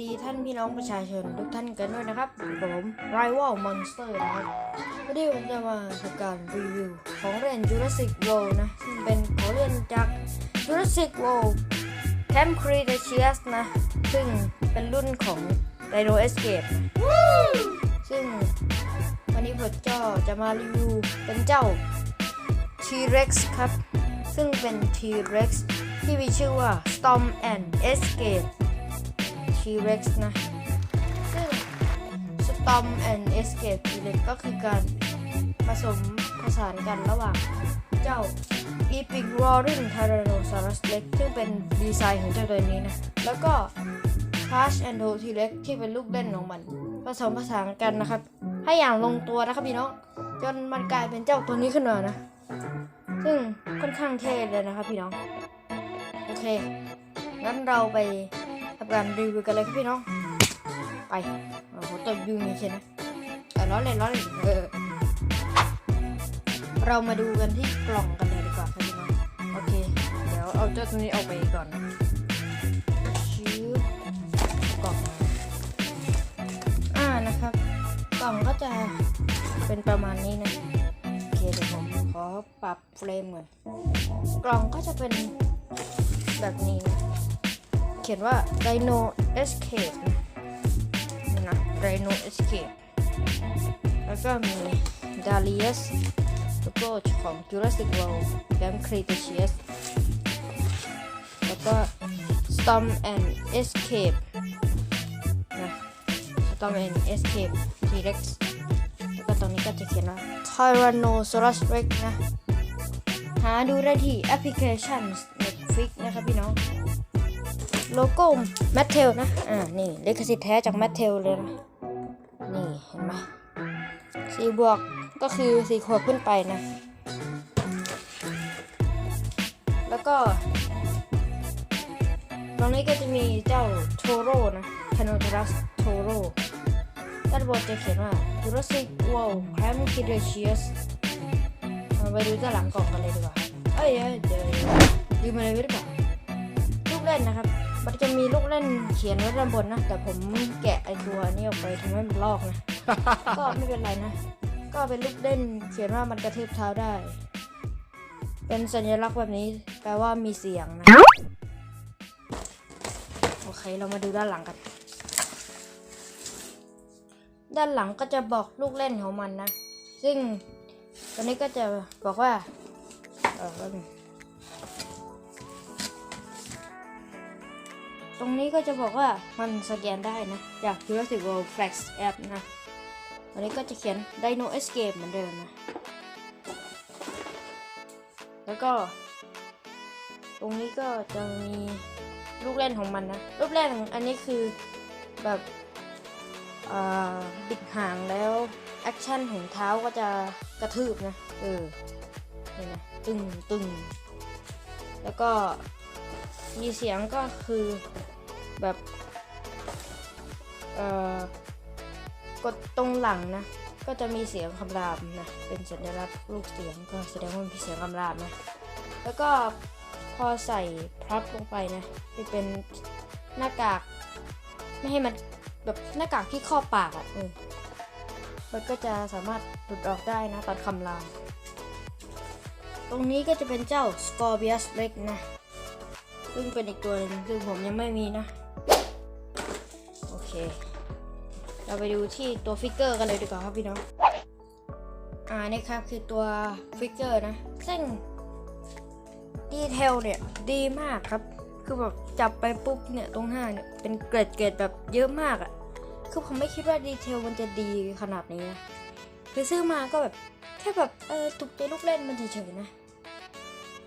ดีท่านพี่น้องประชาชนทุกท่านกันด้วยนะครับผม Rival Monster นะครับวันนี้ผมจะมาทำการรีวิวของเล่น Jurassic World นะซึ่งเป็นของเล่นจาก Jurassic World Camp Cretaceous นะ ซึ่งเป็นรุ่นของ Dino Escape ซึ่งวันนี้ผมก็จะมารีวิวเป็นเจ้า T-Rex ครับ ซึ่งเป็น T-Rex ที่มีชื่อว่า Storm and Escape T-Rex นะ ซึ่ง Storm and Escape T-Rex ก็คือการผสมผสานกันระหว่างเจ้า Epic Roaring Tyrannosaurus Rex ซึ่งเป็นดีไซน์ของเจ้าตัวนี้นะ แล้วก็ Crash and Roll T-Rex ที่เป็นลูกเล่นของมันผสมผสานกันนะครับ ให้อย่างลงตัวนะครับพี่น้องจนมันกลายเป็นเจ้าตัวนี้ขึ้นมานะ ซึ่งค่อนข้างเท่เลยนะครับพี่น้อง โอเค งั้นเราไป การรีวิวกันเลยครับพี่น้อง ไปโอ้โหตบยุงนี่ใช่ไหมแต่ล้อเล่นล้อเล่นเออเรามาดูกันที่กล่องกันเลยดีกว่าครับพี่น้อง โอเค เดี๋ยวเอาเจ้าตัวนี้ออกไปก่อนนะชื้อกล่องมาอ่านะครับ กล่องก็จะเป็นประมาณนี้นะโอเคเดี๋ยวผมขอปรับเฟรมก่อน กล่องก็จะเป็นแบบนี้นะเขียนว่า Dino Escape นะ Dino Escape แล้วก็มี Darius แล้วก็ของ Jurassic World Camp Cretaceous แล้วก็ Storm and Escape นะ Storm and Escape T-Rex แล้วก็ตรงนี้ก็จะเขียนว่า Tyrannosaurus Rex นะ หาดูได้ที่แอปพลิเคชัน Netflix นะครับพี่น้อง โลโก้แมทเทลนะ อ่า นี่ลิขสิทธิ์แท้จากแมทเทลเลยนะ นี่เห็นไหมสี่บวกก็คือสี่ขวบขึ้นไปนะ แล้วก็ตรงนี้ก็จะมีเจ้าโทโร่นะทาน o ทรัสโทโร่ด้านบนจะเขียนว่า Jurassic World Camp Cretaceous มาไปดูด้านหลังกล่องกันเลยดีกว่าเอ้ยเอ้ยเดี๋ยวลืมอะไรไว้หรือเปล่าลูกเล่นนะครับ มันจะมีลูกเล่นเขียนไว้ด้านบนนะ แต่ผมแกะไอตัวนี้ออกไปทำให้มันลอกนะ ก็ไม่เป็นไรนะ ก็เป็นลูกเล่นเขียนว่ามันกระทืบเท้าได้ เป็นสัญลักษณ์แบบนี้แปลว่ามีเสียงนะ โอเคเรามาดูด้านหลังกัน ด้านหลังก็จะบอกลูกเล่นของมันนะ ซึ่งตัวนี้ก็จะบอกว่าเออ ตรงนี้ก็จะบอกว่ามันสแกนได้นะ จาก Jurassic World Flex App นะอันนี้ก็จะเขียน Dino Escape เหมือนเดิมนะ แล้วก็ ตรงนี้ก็จะมีลูกเล่นของมันนะ ลูกเล่นอันนี้คือแบบบิดหางแล้วแอคชั่นของเท้าก็จะกระทืบนะ เออเห็นไหมตึงตึง แล้วก็มีเสียงก็คือ แบบเอ่อกดตรงหลังนะ ก็จะมีเสียงคำรามนะ เป็นสัญลักษณ์ลูกเสียงก็แสดงว่ามีเสียงคำรามนะ แล้วก็พอใส่พลับลงไปนะที่เป็นหน้ากาก ไม่ให้มันแบบหน้ากากที่ครอบปากอะ่ะเออมันก็จะสามารถหลุดออกได้นะ ตอนคำราม ตรงนี้ก็จะเป็นเจ้า Scorpius Rex นะ ซึ่งเป็นอีกตัวหนึงซึ่งผมยังไม่มีนะ เค เราไปดูที่ตัวฟิกเกอร์กันเลยดีกว่าครับพี่น้อง อ่านี่ครับคือตัวฟิกเกอร์นะ ซึ่งดีเทลเนี่ยดีมากครับ คือแบบจับไปปุ๊บเนี่ยตรงหน้าเนี่ยเป็นเกรดเกรดแบบเยอะมากอะ่ะ คือผมไม่คิดว่าดีเทลมันจะดีขนาดนี้นะคือซื้อมาก็แบบแค่แบบเออถูกใจลูกเล่นมันเฉยๆนะ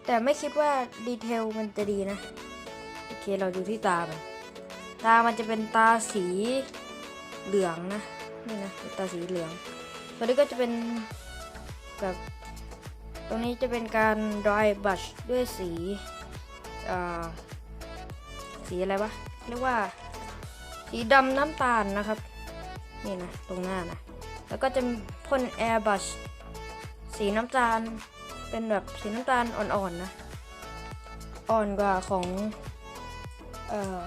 แต่ไม่คิดว่าดีเทลมันจะดีนะ โอเคเราดูที่ตามัน ตามันจะเป็นตาสีเหลืองนะนี่นะตาสีเหลืองตัวนี้ก็จะเป็นแบบตรงนี้จะเป็นการ dry brush ด้วยสีสีอะไรวะเรียกว่าสีดำน้ำตาลนะครับ นี่นะ ตรงหน้านะ แล้วก็จะพ่น air brush สีน้ำตาลเป็นแบบสีน้ำตาลอ่อนๆนะอ่อนกว่าของ เอ่อ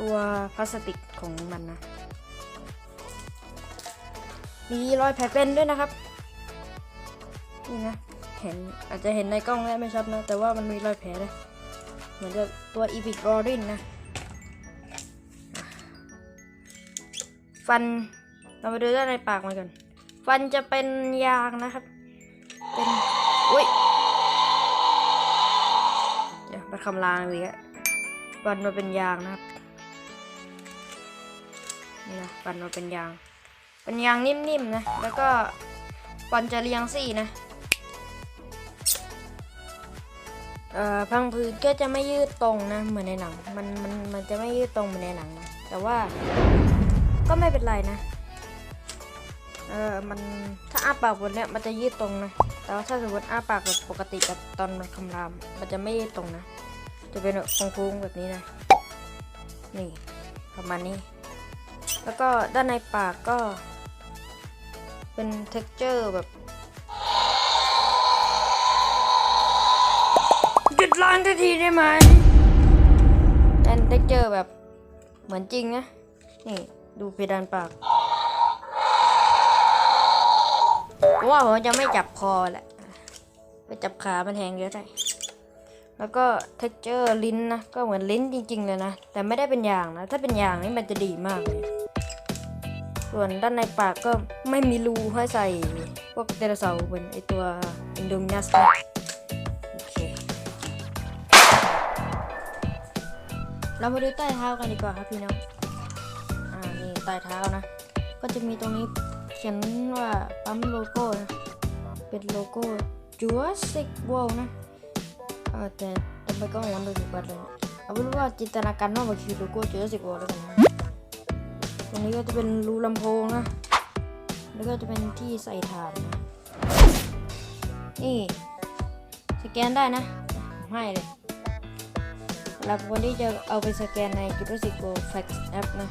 ตัวพลาสติกของมันนะ มีรอยแผลเป็นด้วยนะครับ นี่นะ เห็นอาจจะเห็นในกล้องแล้วไม่ชัดนะ แต่ว่ามันมีรอยแผลนะ เหมือนกับตัวอีพิกรอรินนะ ฟัน เรามาดูด้านในปากมันก่อน ฟันจะเป็นยางนะครับ เป็น อุ้ยเดี๋ยวมาคำรางเลยอะฟันมาเป็นยางนะครับ นี่นะฟันมาเป็นยาง เป็นยางนิ่มๆนะ แล้วก็ฟันจะเรียงซี่นะเอ่อพังผืดก็จะไม่ยืดตรงนะเหมือนในหนัง มันมันมันจะไม่ยืดตรงเหมือนในหนังนะแต่ว่าก็ไม่เป็นไรนะ เออมันถ้าอ้าปากบนเนี้ยมันจะยืดตรงนะ แต่ว่าถ้าสมมติอ้าปากแบบปกติกับตอนมันคำราม มันจะไม่ยืดตรงนะ จะเป็นแบบโค้งๆแบบนี้นะ นี่ประมาณนี้ แล้วก็ด้านในปากก็ เป็น texture แบบหยุดร้องทันทีได้ไหมเป็น texture แบบเหมือนจริงนะ นี่ดูเพดานปากว่าผมจะไม่จับคอแหละ ไปจับขามันแทงเยอะได้แล้วก็ texture ลิ้นนะ ก็เหมือนลิ้นจริง ๆ เลยนะ แต่ไม่ได้เป็นยางนะ ถ้าเป็นยางนี่มันจะดีมากเลย ส่วนด้านในปากก็ไม่มีรูให้ใส่พวกไดโนเสาร์เหมือนไอตัวอินโดมินัสนะโอเค เรามาดูใต้เท้ากันดีกว่าครับพี่น้อง อ่า นี่ใต้เท้านะ ก็จะมีตรงนี้เขียนว่าปั๊มโลโก้นะ เป็นโลโก้ Jurassic World นะเออแต่แต่ไมก็งงโดยถูกบัดเลยเอาเป็นว่าจินตนาการว่ามันคือโลโก้ Jurassic World แล้วกันนะ ตรงนี้ก็จะเป็นรูลำโพงนะ แล้วก็จะเป็นที่ใส่ถานนะนี่ สแกนได้นะให้เลยหรับคนที่จะเอาไปสแกนใน Jurassic World Facts App นะ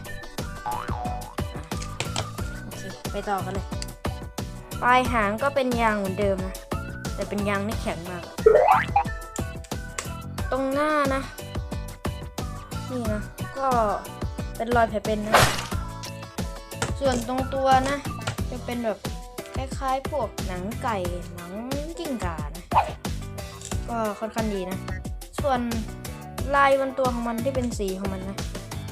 โอเค ไปต่อกันเลย ปลายหางก็เป็นยางเหมือนเดิมนะ แต่เป็นยางที่แข็งมาก ตรงหน้านะ นี่นะ ก็เป็นรอยแผลเป็นนะ ส่วนตรงตัวนะ จะเป็นแบบคล้ายๆพวกหนังไก่หนังกิ้งก่านะก็ค่อนข้างดีนะ ส่วนลายบนตัวของมันที่เป็นสีของมันนะ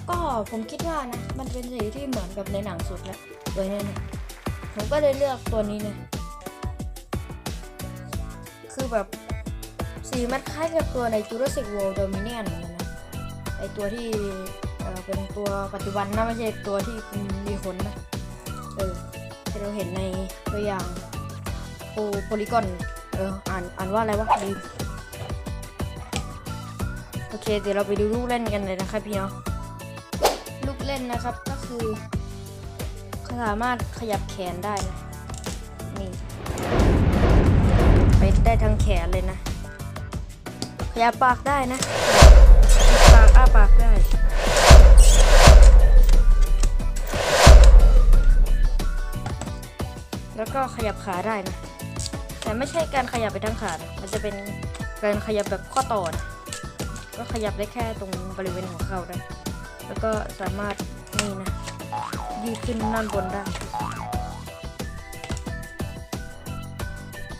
ก็ผมคิดว่านะ มันเป็นสีที่เหมือนกับในหนังสุดแล้วเลยเนี่ยนะผมก็เลยเลือกตัวนี้นะคือแบบสีมันคล้ายกับตัวใน Jurassic World Dominion เหมือนกันนะไอตัวที่ เออเป็นตัวปัจจุบันนะไม่ใช่ตัวที่มีขนนะ เออที่เราเห็นในตัวอย่างโอโพลิกอน เออ อ่าน อ่านว่าอะไรวะลืมโอเค เดี๋ยวเราไปดูลูกเล่นกันเลยนะครับพี่เนาะลูกเล่นนะครับก็คือสามารถขยับแขนได้นะ นี่ ไปได้ทั้งแขนเลยนะ ขยับปากได้นะปากอ้าปากได้ แล้วก็ขยับขาได้นะ แต่ไม่ใช่การขยับไปทั้งขานะมันจะเป็นการขยับแบบข้อต่อนะก็ขยับได้แค่ตรงบริเวณหัวเข่าได้ แล้วก็สามารถนี่นะยืดขึ้นด้านบนได้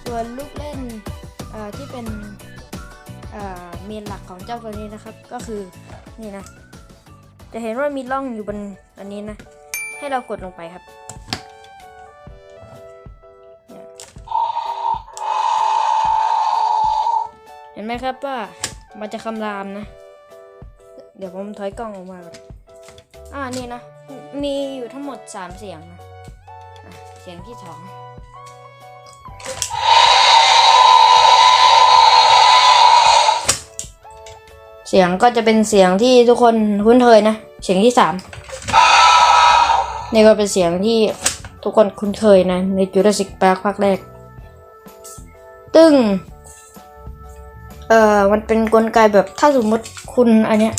ส่วนลูกเล่นที่เป็นเมนหลักของเจ้าตัวนี้นะครับ ก็คือนี่นะ จะเห็นว่ามีร่องอยู่บนอันนี้นะ ให้เรากดลงไปครับ ไหมครับว่ามันจะคำรามนะ เดี๋ยวผมถอยกล้องออกมาก่อนอ่านี่นะ มีอยู่ทั้งหมด3เสียงนะะเสียงที่สองเสียงก็จะเป็นเสียงที่ทุกคนคุ้นเคยนะ เสียงที่สามนี่ก็เป็นเสียงที่ทุกคนคุ้นเคยนะ ใน Jurassic Park ภาคแรก ตึ้ง เอ่อมันเป็นกลไกแบบถ้าสมมติคุณอันเนี้ย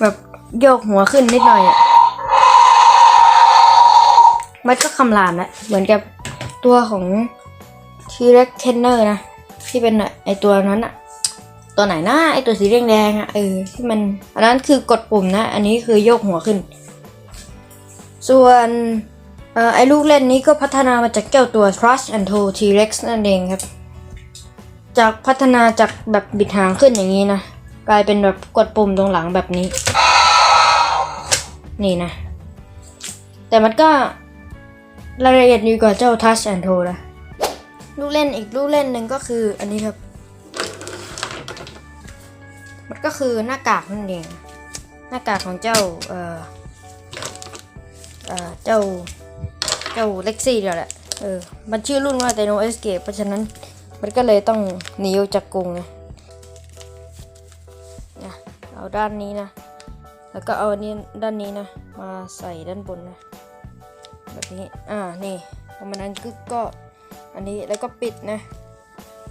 แบบโยกหัวขึ้นนิดหน่อยอะ่ะมันก็คำรามแล้วเหมือนกับตัวของ T-Rex Kenner นะที่เป็นไอตัวนั้นอะตัวไหนนะไอตัวสีแดงๆอะเออที่มันอันนั้นคือกดปุ่มนะ อันนี้คือโยกหัวขึ้น ส่วนออไอลูกเล่นนี้ก็พัฒนามาจากเจ้าตัว Trust and Tool T-Rex นั่นเองครับ จากพัฒนาจากแบบบิดหางขึ้นอย่างนี้นะ กลายเป็นแบบกดปุ่มตรงหลังแบบนี้ นี่นะ แต่มันก็รายละเอียดดีกว่าเจ้า Touch and t o นะ ลูกเล่นอีกลูกเล่นหนึ่งก็คืออันนี้ครับ มันก็คือหน้ากากนั่นเอง หน้ากากของเจ้า เอ่อเอ่อเจ้า เจ้าเล็กซี่เดียวแหละ เออ มันชื่อรุ่นว่า Dino Escape เพราะฉะนั้น มันก็เลยต้องหนีออกจากกรงไงนะเอาด้านนี้นะ แล้วก็เอาอันนี้ด้านนี้นะ มาใส่ด้านบนนะ แบบนี้ อ่า นี่พอมันนั้นก็ก็ อันนี้แล้วก็ปิดนะ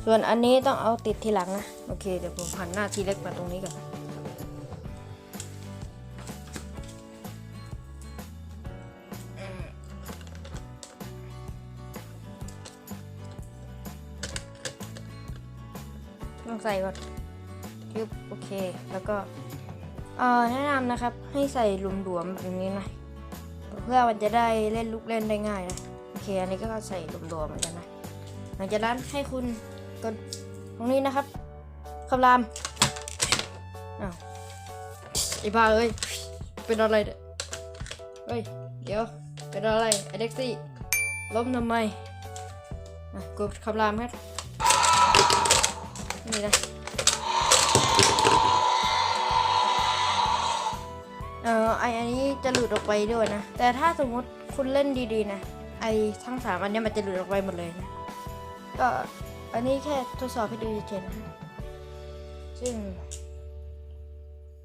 ส่วนอันนี้ต้องเอาติดทีหลังนะ โอเค เดี๋ยวผมหันหน้าทีเล็กมาตรงนี้ก่อน ต้องใส่ก่อนยึบโอเค แล้วก็แนะนำนะครับให้ใส่หลุมๆแบบนี้นะเพื่อมันจะได้เล่นลูกเล่นได้ง่ายนะโอเคอันนี้ก็ใส่หลวมๆเหมือนกันนะหลังจากนั้นให้คุณกดตรงนี้นะครับคำรามอ้าวไอ้บ้าเอ้ยเป็นอะไรเนี่ยเฮ้ยเดี๋ยวเป็นอะไรไอเด็กซี่ล้มทำไม่กดคำรามครับ นี่นะเอ่อไออันนี้จะหลุดออกไปด้วยนะ แต่ถ้าสมมติคุณเล่นดีๆนะ ไอทั้งสามอันนี้มันจะหลุดออกไปหมดเลยนะ ก็อันนี้แค่ทดสอบให้ดูเฉยๆนะซึ่ง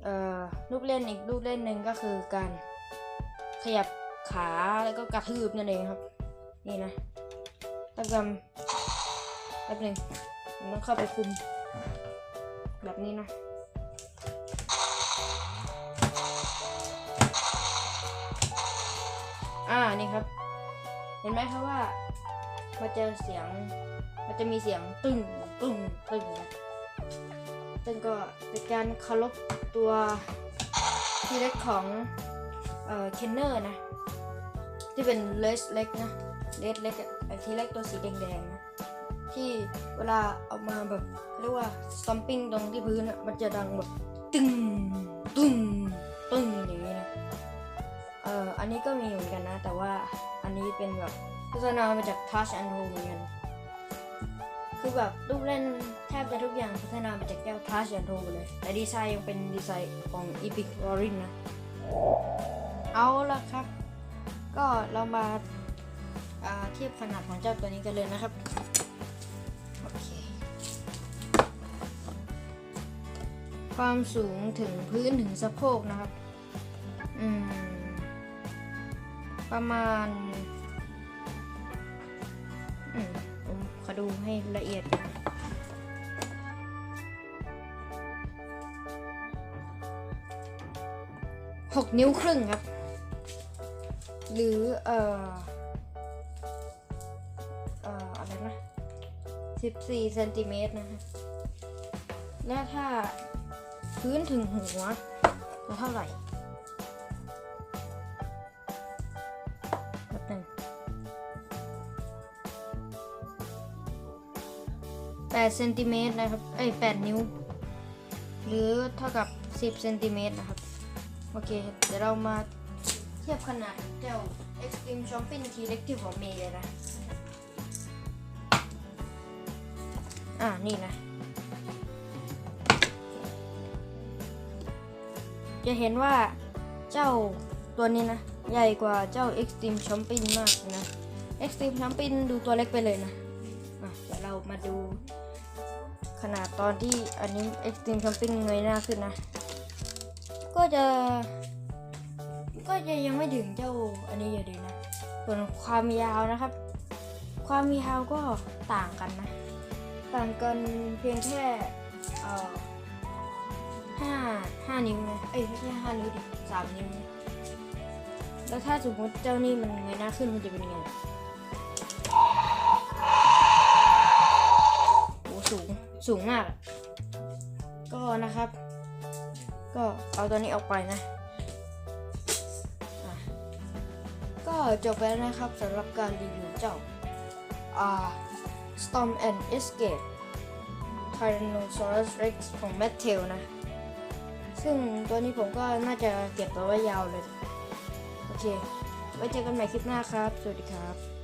เอ่อลูกเล่นอีกลูกเล่นหนึ่งก็คือการขยับขาแล้วก็กระทืบนั่นเองครับ นี่นะตั้งกำแป๊บหนึง มต้องเข้าไปคุม แบบนี้นะอ่านี่ครับ เห็นไหมครับว่า มันจะเสียง มันจะมีเสียงตึ้งตึ้งตึ้งนะซึ่งก็เป็นการเคารพตัวทีเล็กของเอ่อเคนเนอร์นะ ที่เป็นเลสเล็กนะเลสเล็กไอทีเล็กตัวสีแดงๆนะ ที่เวลาเอามาแบบเรียกว่า stomping ตรงที่พื้นอะมันจะดังแบบตึ้งตึ้งตึ้งอย่างนี้นะเอ่ออันนี้ก็มีเหมือนกันนะ แต่ว่าอันนี้เป็นแบบพัฒนามาจาก Touch and Go เหมือนกันคือแบบลูกเล่นแทบจะทุกอย่างพัฒนามาจากแก้ว Touch and Go เลย แต่ดีไซน์ยังเป็นดีไซน์ของ Epic r o r i n นะ เอาละครับ ก็เรามาเทียบขนาดของเจ้าตัวนี้กันเลยนะครับ อเค ความสูงถึงพื้นถึงสะโพกนะครับ อืม ประมาณ อืม ผมขอดูให้ละเอียดหกนิ้วครึ่งครับ หรือ เอ่อ 14เซนติเมตรนะคะและถ้าพื้นถึงหัวจะเท่าไหร่แปดเซนติเมตรนะครับ เอ้ยแปดนิ้ว หรือเท่ากับ 10เซนติเมตรนะครับ โอเค เดี๋ยวเรามาเทียบขนาดเจ้า Extreme Shopping T-Rex ที่ผมมีเลยนะ อ่านี่นะ จะเห็นว่าเจ้าตัวนี้นะ ใหญ่กว่าเจ้า Extreme Champion มากนะ Extreme Champion ดูตัวเล็กไปเลยนะะเดี๋ยวเรามาดู ขนาดตอนที่อันนี้ Extreme Champion เงยหน้าขึ้นนะ ก็จะ ก็จะยังไม่ถึงเจ้าอันนี้อยู่ดีนะส่วนความยาวนะครับ ความยาวก็ต่างกันนะ ต่างกันเพียงแค่ห้าห้านิ้วนะเอ้ยไม่ใช่ห้านิ้วดิสามนิ้ว แล้วถ้าสมมติเจ้านี่มันเงยหน้าขึ้นมันจะเป็นยังไงโอ้สูงสูงมาก ก็นะครับ ก็เอาตัวนี้ออกไปนะอะจบไปแล้วนะครับสำหรับการรีวิวเจ้าอ่า Storm and Escape Tyrannosaurus Rex ของ m a t t e l นะ ซึ่งตัวนี้ผมก็น่าจะเก็บตัวไว้ยาวเลย โอเค ไว้เจอกันใหม่คลิปหน้าครับ สวัสดีครับ